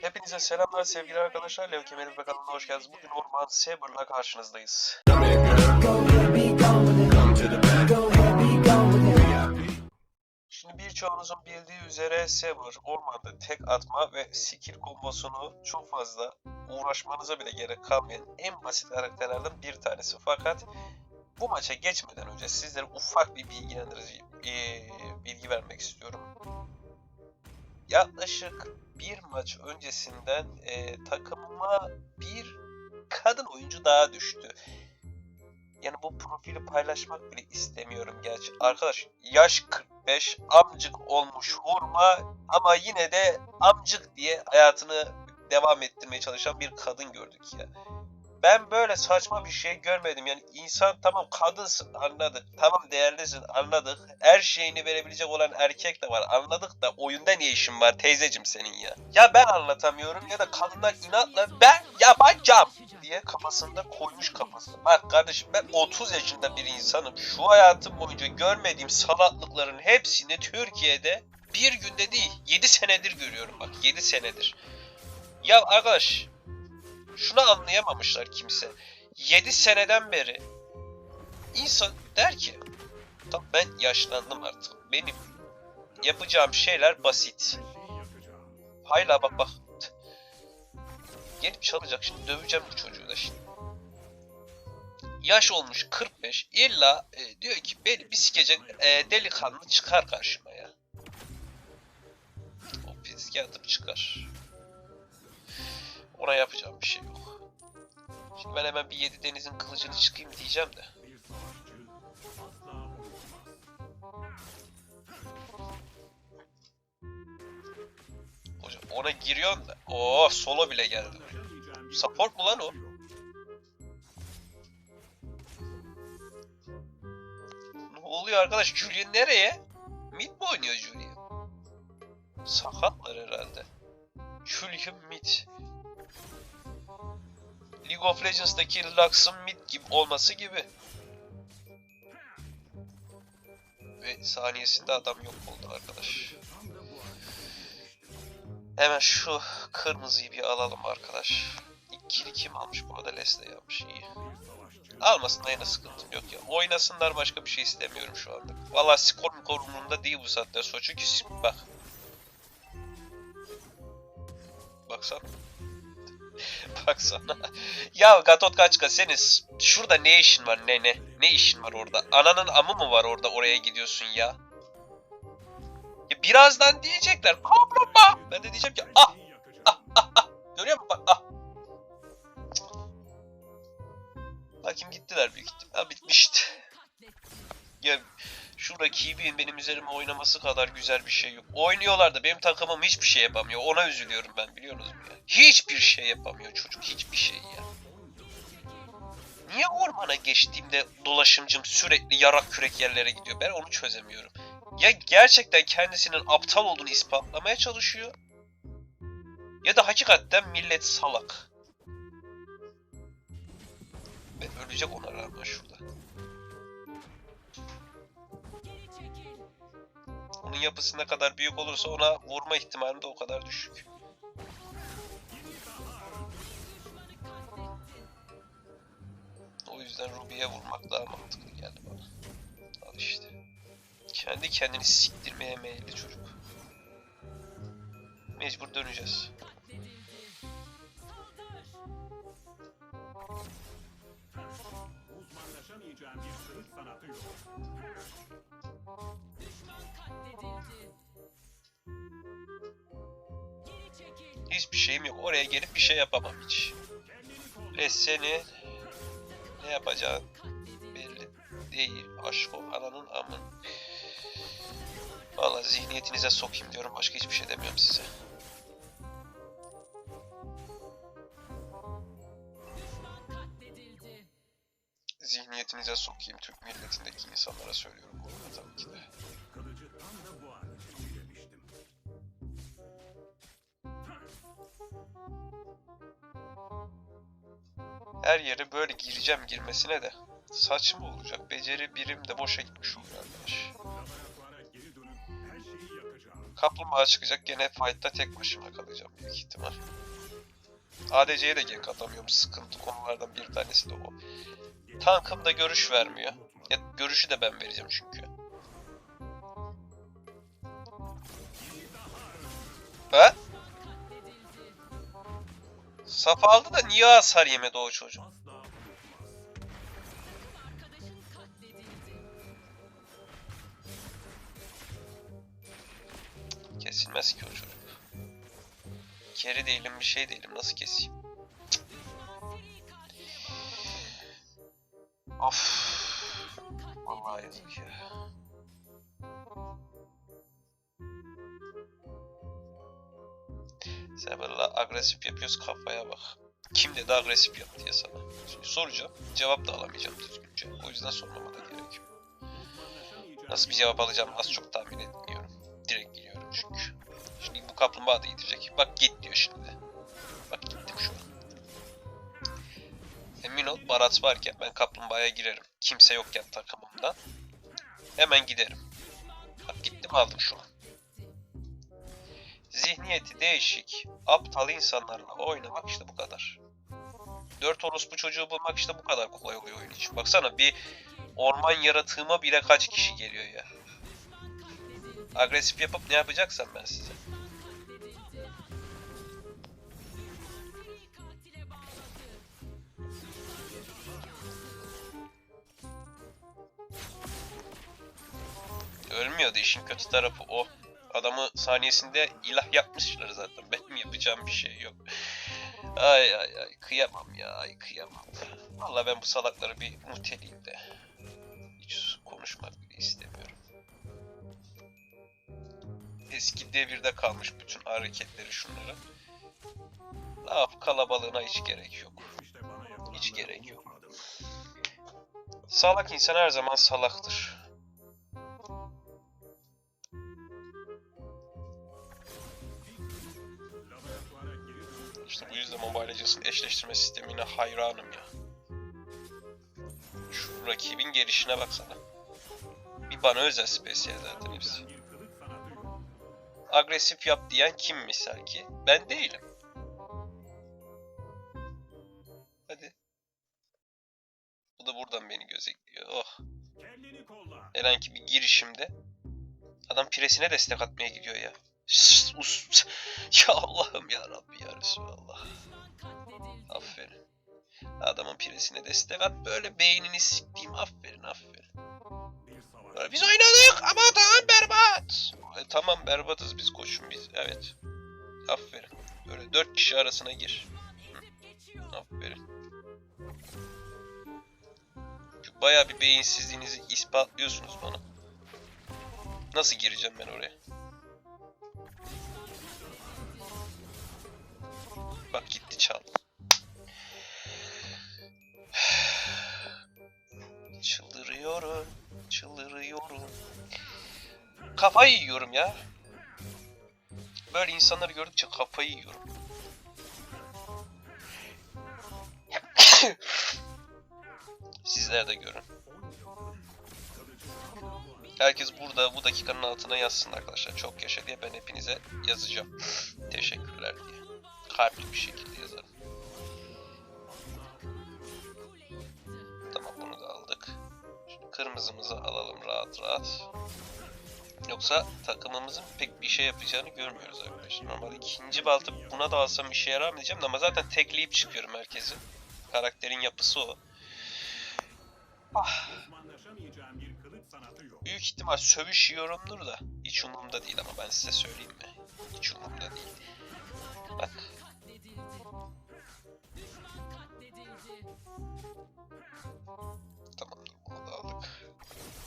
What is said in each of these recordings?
Hepinize selamlar sevgili arkadaşlar. Kemal'in ve kanalına hoş geldiniz. Bugün Orman Saber'la karşınızdayız. Şimdi birçoğunuzun bildiği üzere Saber ormanda tek atma ve skill kombosunu çok fazla uğraşmanıza bile gerek kalmayan en basit karakterlerden bir tanesi. Fakat bu maça geçmeden önce sizlere ufak bir bilgilendirici eee, bilgi vermek istiyorum. Yaklaşık bir maç öncesinden eee, takımıma bir kadın oyuncu daha düştü. Yani bu profili paylaşmak bile istemiyorum gerçi. Arkadaş yaş 45 amcık olmuş hurma ama yine de amcık diye hayatını devam ettirmeye çalışan bir kadın gördük ya. Ben böyle saçma bir şey görmedim. Yani insan tamam kadınsın anladık. Tamam değerlisin anladık. Her şeyini verebilecek olan erkek de var anladık da oyunda niye işin var teyzecim senin ya. Ya ben anlatamıyorum ya da kadınlar inatla ben yapacağım diye kafasında koymuş kafasına. Bak kardeşim ben 30 yaşında bir insanım. Şu hayatım boyunca görmediğim salaklıkların hepsini Türkiye'de bir günde değil 7 senedir görüyorum bak 7 senedir. Ya arkadaş şunu anlayamamışlar kimse. 7 seneden beri insan der ki tamam ben yaşlandım artık. Benim yapacağım şeyler basit. Hayla bak bak. Gelip çalacak şimdi döveceğim bu çocuğu da şimdi. Yaş olmuş 45 illa e, diyor ki beni bir sikecek e, delikanlı çıkar karşıma ya. O fiziğe atıp çıkar. Ona yapacağım bir şey yok. Şimdi ben hemen bir yedi denizin kılıcını çıkayım diyeceğim de. Hocam ona giriyorsun da. Oo solo bile geldi. Support mu lan o? Ne oluyor arkadaş? Julian nereye? Mid mi oynuyor Julian? Sakatlar herhalde. Julian mid. League of Legends'daki Lux'ın mid gibi olması gibi. Ve saniyesinde adam yok oldu arkadaş. Hemen şu kırmızıyı bir alalım arkadaş. İkili kim almış? Bu arada Leslie yapmış iyi. Almasın yine sıkıntım yok ya. Oynasınlar başka bir şey istemiyorum şu anda. Valla skor korumunda değil bu saatten sonra. Çünkü bak. Baksana. Baksana. ya Gatot Kaçka senin şurada ne işin var ne ne? Ne işin var orada? Ananın amı mı var orada oraya gidiyorsun ya? Ya birazdan diyecekler kaplumbağa. Ben de diyeceğim ki ah ah ah ah. Görüyor musun bak ah. Bakayım gittiler büyük ihtimal. Ha bitmişti. Ya şu rakibin benim üzerime oynaması kadar güzel bir şey yok. Oynuyorlar da benim takımım hiçbir şey yapamıyor. Ona üzülüyorum ben biliyorsunuz mu ya? Hiçbir şey yapamıyor çocuk. Hiçbir şey ya. Niye ormana geçtiğimde dolaşımcım sürekli yarak kürek yerlere gidiyor? Ben onu çözemiyorum. Ya gerçekten kendisinin aptal olduğunu ispatlamaya çalışıyor. Ya da hakikaten millet salak. Ve ölecek ona rağmen şurada. Yapısı ne kadar büyük olursa ona vurma ihtimalim de o kadar düşük. O yüzden Ruby'ye vurmak daha mantıklı geldi bana. Al işte. Kendi kendini siktirmeye meyilli çocuk. Mecbur döneceğiz. Uzmanlaşamayacağım bir sanatı yok. Hiçbir şeyim yok. Oraya gelip bir şey yapamam hiç. Ve seni ne yapacağın belli değil. Aşk o ananın amın. Valla zihniyetinize sokayım diyorum. Başka hiçbir şey demiyorum size. Zihniyetinize sokayım. Türk milletindeki insanlara söylüyorum bunu tabii ki de. Her yere böyle gireceğim girmesine de saçma olacak. Beceri birim de boşa gitmiş olur arkadaş. Kaplumbağa çıkacak. Gene fight'ta tek başıma kalacağım büyük ihtimal. ADC'ye de gank atamıyorum. Sıkıntı konulardan bir tanesi de o. Tankım da görüş vermiyor. Ya, görüşü de ben vereceğim çünkü. Ha? Saf aldı da niye hasar yemedi o çocuk? Kesilmez ki o çocuk. Keri değilim bir şey değilim nasıl keseyim? Of. Vallahi yazık ya. Sen böyle agresif yapıyoruz kafaya bak. Kim dedi agresif yap diye sana. Şimdi soracağım. Cevap da alamayacağım düzgünce. O yüzden sormama da gerek Nasıl bir cevap alacağım az çok tahmin etmiyorum. Direkt gidiyorum çünkü. Şimdi bu kaplumbağa da gidecek. Bak git diyor şimdi. Bak gittim şu an. Emin ol Barat varken ben kaplumbağaya girerim. Kimse yokken takımımda. Hemen giderim. Bak gittim aldım şu an. Zihniyeti değişik, aptal insanlarla oynamak işte bu kadar. Dört orospu çocuğu bulmak işte bu kadar kolay oluyor oyun için. Baksana bir orman yaratığıma bile kaç kişi geliyor ya. Agresif yapıp ne yapacaksam ben size. Ölmüyordu işin kötü tarafı o. Adamı saniyesinde ilah yapmışlar zaten. Benim yapacağım bir şey yok. Ay ay ay kıyamam ya ay kıyamam. Vallahi ben bu salakları bir muteleyim de. Hiç konuşmak bile istemiyorum. Eski devirde kalmış bütün hareketleri şunların. Laf kalabalığına hiç gerek yok. Hiç gerek yok. Salak insan her zaman salaktır. İşte bu yüzden Mobile Legends'ın eşleştirme sistemine hayranım ya. Şu rakibin gelişine baksana. Bir bana özel spesiyel zaten hepsi. Agresif yap diyen kim misal ki? Ben değilim. Hadi. Bu da buradan beni gözetliyor. Oh. Herhangi bir girişimde adam piresine destek atmaya gidiyor ya. Ya Allah'ım ya Rabbi ya Resulallah. Aferin. Adamın piresine destek at böyle beynini siktiğim aferin aferin. Biz oynadık ama tamam berbat. E, tamam berbatız biz koşun biz evet. Aferin. Böyle dört kişi arasına gir. Hı. Aferin. Çünkü Bayağı bir beyinsizliğinizi ispatlıyorsunuz bana. Nasıl gireceğim ben oraya? Bak gitti çaldı. Çıldırıyorum, çıldırıyorum. Kafayı yiyorum ya. Böyle insanları gördükçe kafayı yiyorum. Sizler de görün. Herkes burada bu dakikanın altına yazsın arkadaşlar. Çok yaşa diye ben hepinize yazacağım. Teşekkürler diye. Kalpli bir şekilde yazarım. Tamam bunu da aldık. Şimdi kırmızımızı alalım rahat rahat. Yoksa takımımızın pek bir şey yapacağını görmüyoruz arkadaşlar. Normalde ikinci baltı buna da alsam işe yarar mı diyeceğim ama zaten tekleyip çıkıyorum herkesi. Karakterin yapısı o. Ah, büyük ihtimal sövüş yiyorumdur da hiç umurumda değil ama ben size söyleyeyim mi? Hiç umurumda değil. Bak.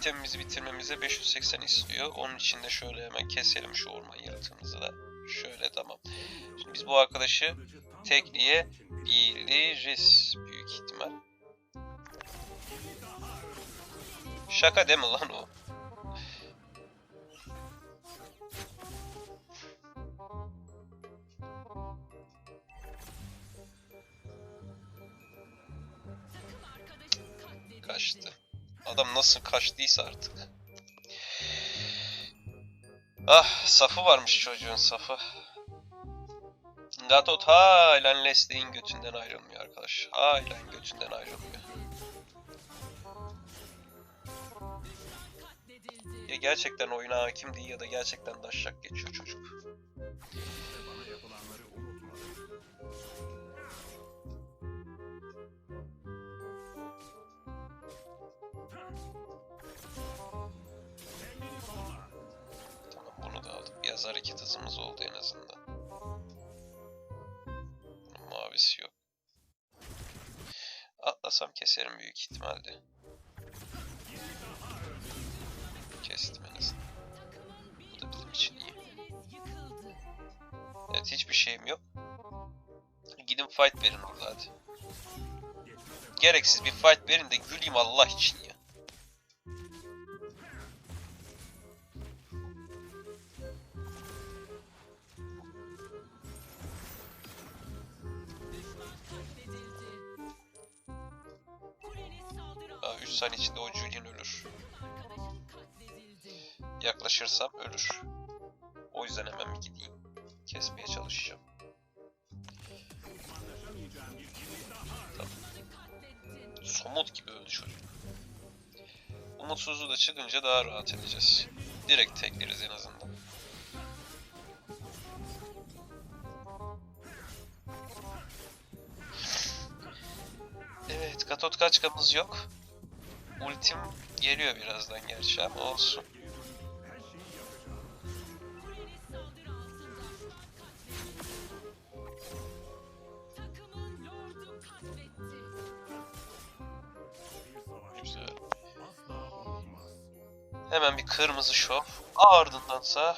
İtemimizi bitirmemize 580 istiyor. Onun için de şöyle hemen keselim şu orman yaratığımızı da. Şöyle tamam. Şimdi biz bu arkadaşı tekliğe biliriz büyük ihtimal. Şaka değil lan o? Kaçtı. Adam nasıl kaçtıysa artık. Ah safı varmış çocuğun safı. Gatot halen Leslie'in götünden ayrılmıyor arkadaş. Halen götünden ayrılmıyor. Ya gerçekten oyuna hakim değil ya da gerçekten daşşak geçiyor çocuk. Hareket hızımız oldu en azından. Bunun mavisi yok. Atlasam keserim büyük ihtimalle. Kestim en azından. Bu da bizim için iyi. Evet hiçbir şeyim yok. Gidin fight verin orada hadi. Gereksiz bir fight verin de güleyim Allah için ya. Saniye içinde o Julian ölür. Yaklaşırsam ölür. O yüzden hemen bir gideyim. Kesmeye çalışacağım. Somut gibi öldü çocuk. Umutsuzluğu da çıkınca daha rahat edeceğiz. Direkt tekleriz en azından. Evet, katot kaçkamız yok. Ultim geliyor birazdan gerçi ama olsun. Hemen bir kırmızı şov. Ardındansa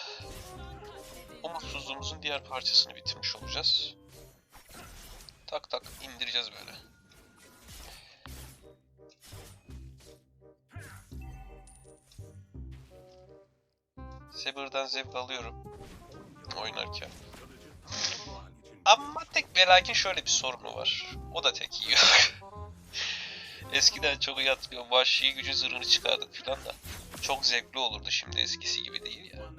umutsuzluğumuzun diğer parçasını bitirmiş olacağız. Tak tak indireceğiz böyle. Saber'dan zevk alıyorum oynarken. Ama tek ve lakin şöyle bir sorunu var. O da tek yiyor. Eskiden çok iyi hatırlıyorum. Vahşi gücü zırhını çıkardık falan da. Çok zevkli olurdu şimdi eskisi gibi değil ya.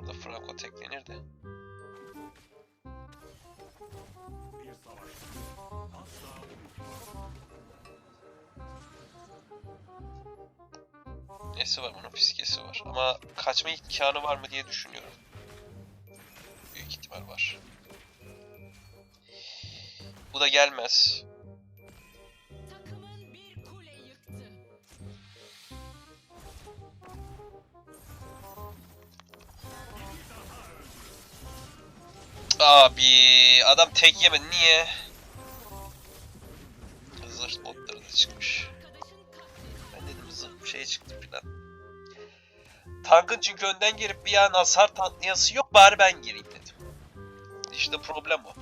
Orada Franco teklenir de. Nesi var bunun fiskesi var. Ama kaçma imkanı var mı diye düşünüyorum. Büyük ihtimal var. Bu da gelmez. Abi adam tek yemedi niye? Zırh botları da çıkmış. Ben dedim zırh şey çıktı. Tankın çünkü önden gelip bir an hasar tanklayası yok bari ben gireyim dedim. İşte problem o.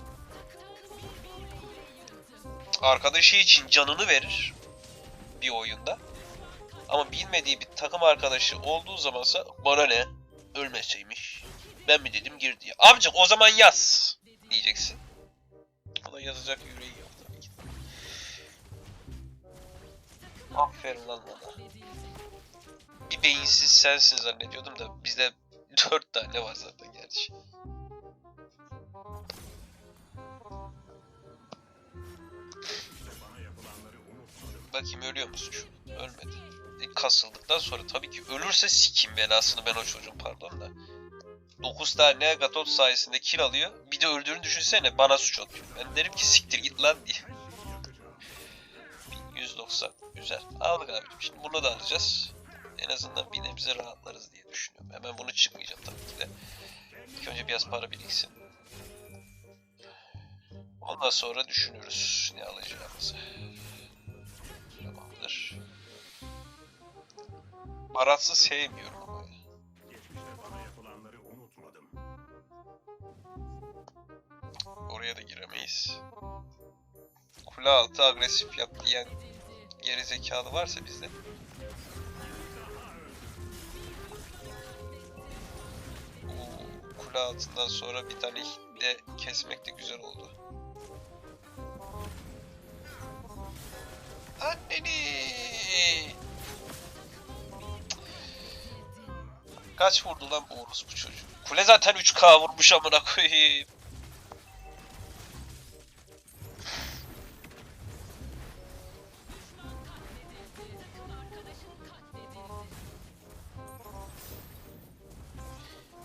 Arkadaşı için canını verir bir oyunda. Ama bilmediği bir takım arkadaşı olduğu zamansa bana ne? Ölmeseymiş. Ben mi dedim gir diye. Amcık o zaman yaz diyeceksin. O da yazacak yüreği yok tabii ki. Aferin lan bana. Bir beyinsiz sensin zannediyordum da bizde dört tane var zaten gerçi. Bakayım ölüyor musun şu? Ölmedi. E, kasıldıktan sonra tabii ki ölürse sikim belasını ben o çocuğun pardon da. 9 tane Gatot sayesinde kill alıyor. Bir de öldüğünü düşünsene bana suç atıyor. Ben derim ki siktir git lan diye. Her şeyi yapacağım. 190 güzel. Aldık abi. Şimdi bunu da alacağız. En azından bir nebze rahatlarız diye düşünüyorum. Hemen bunu çıkmayacağım tabii ki de. İlk önce biraz para biriksin. Ondan sonra düşünürüz ne alacağımızı. Tamamdır. Baratsı sevmiyorum ama. Oraya da giremeyiz. Kule altı agresif yap diyen geri zekalı varsa bizde. kule altından sonra bir Vital'i de kesmek de güzel oldu. Anneni! Kaç vurdu lan bu Horus bu çocuğu? Kule zaten 3K vurmuş amına koyayım.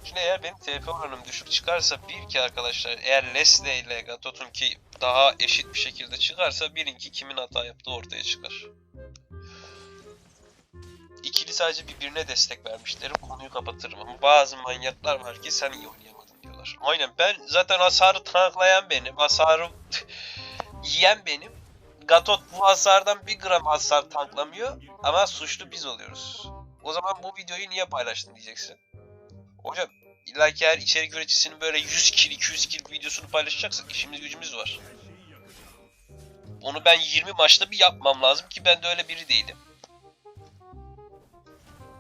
Şimdi eğer benim TP oranım düşük çıkarsa bir ki arkadaşlar eğer Leslie ile Gatot'un ki daha eşit bir şekilde çıkarsa birinki kimin hata yaptığı ortaya çıkar. İkili sadece birbirine destek vermişlerim konuyu kapatırım ama bazı manyaklar var ki sen iyi oynayamadın diyorlar. Aynen ben zaten hasarı tanklayan benim, hasarı yiyen benim. Gatot bu hasardan bir gram hasar tanklamıyor ama suçlu biz oluyoruz. O zaman bu videoyu niye paylaştın diyeceksin. Hocam illa ki her içerik üreticisinin böyle 100 kill 200 kill videosunu paylaşacaksak işimiz gücümüz var. Onu ben 20 maçta bir yapmam lazım ki ben de öyle biri değilim.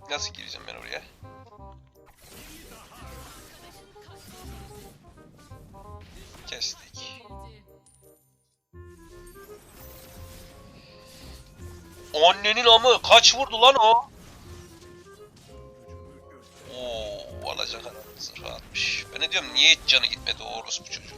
Nasıl gireceğim ben oraya? Kestik. Annenin amı kaç vurdu lan o? Oo, alacak adam zırhı atmış. Ben ne diyorum niye hiç canı gitmedi o orospu çocuk?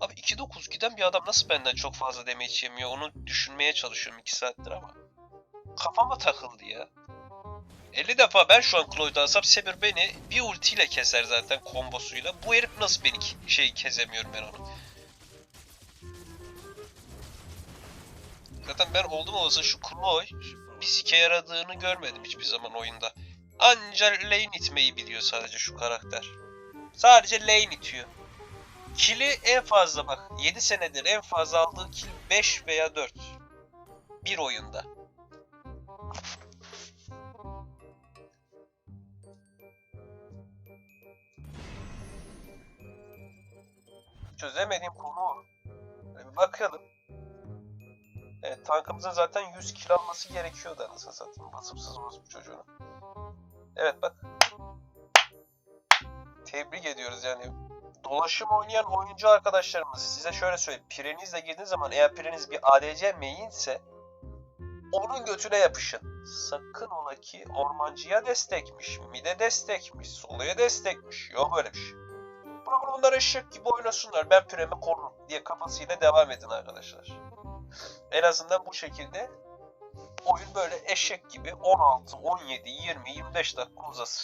Abi 2.9 giden bir adam nasıl benden çok fazla damage yemiyor onu düşünmeye çalışıyorum 2 saattir ama. Kafama takıldı ya. 50 defa ben şu an Cloyd'u alsam Semir beni bir ultiyle keser zaten kombosuyla. Bu herif nasıl beni şey kezemiyorum ben onu. Zaten ben oldum olası şu Chloe bir sike yaradığını görmedim hiçbir zaman oyunda. Anca lane itmeyi biliyor sadece şu karakter. Sadece lane itiyor. Kill'i en fazla bak 7 senedir en fazla aldığı kill 5 veya 4. Bir oyunda. Çözemediğim konu. Böyle bir bakalım. Evet tankımızın zaten 100 kill alması gerekiyordu anasını satayım. Basıpsız bu çocuğunu. Evet bak. Tebrik ediyoruz yani. Dolaşım oynayan oyuncu arkadaşlarımız size şöyle söyleyeyim. Pirenizle girdiğiniz zaman eğer pireniz bir ADC main'se onun götüne yapışın. Sakın ola ki ormancıya destekmiş, mide destekmiş, soluya destekmiş. Yok böyle bir şey. Bırakın bunlar eşek gibi oynasınlar. Ben püremi korurum diye kafasıyla devam edin arkadaşlar. En azından bu şekilde oyun böyle eşek gibi 16, 17, 20, 25 dakika uzasın.